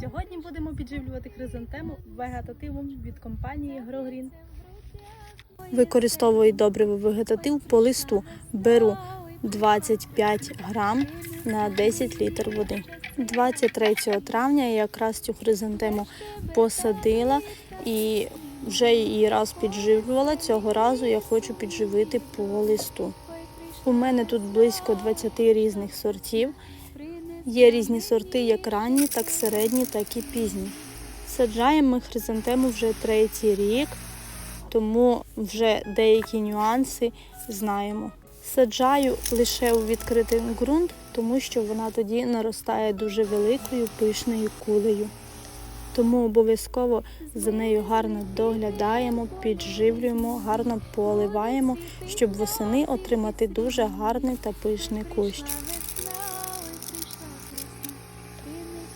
Сьогодні будемо підживлювати хризантему вегетативом від компанії Грогрін. Використовую добриво вегетатив по листу. Беру 25 грам на 10 літр води. 23 травня я якраз цю хризантему посадила і вже її раз підживлювала. Цього разу я хочу підживити по листу. У мене тут близько 20 різних сортів. Є різні сорти, як ранні, так середні, так і пізні. Саджаємо ми хризантему вже третій рік, тому вже деякі нюанси знаємо. Саджаю лише у відкритий ґрунт, тому що вона тоді наростає дуже великою пишною кулею. Тому обов'язково за нею гарно доглядаємо, підживлюємо, гарно поливаємо, щоб восени отримати дуже гарний та пишний кущ.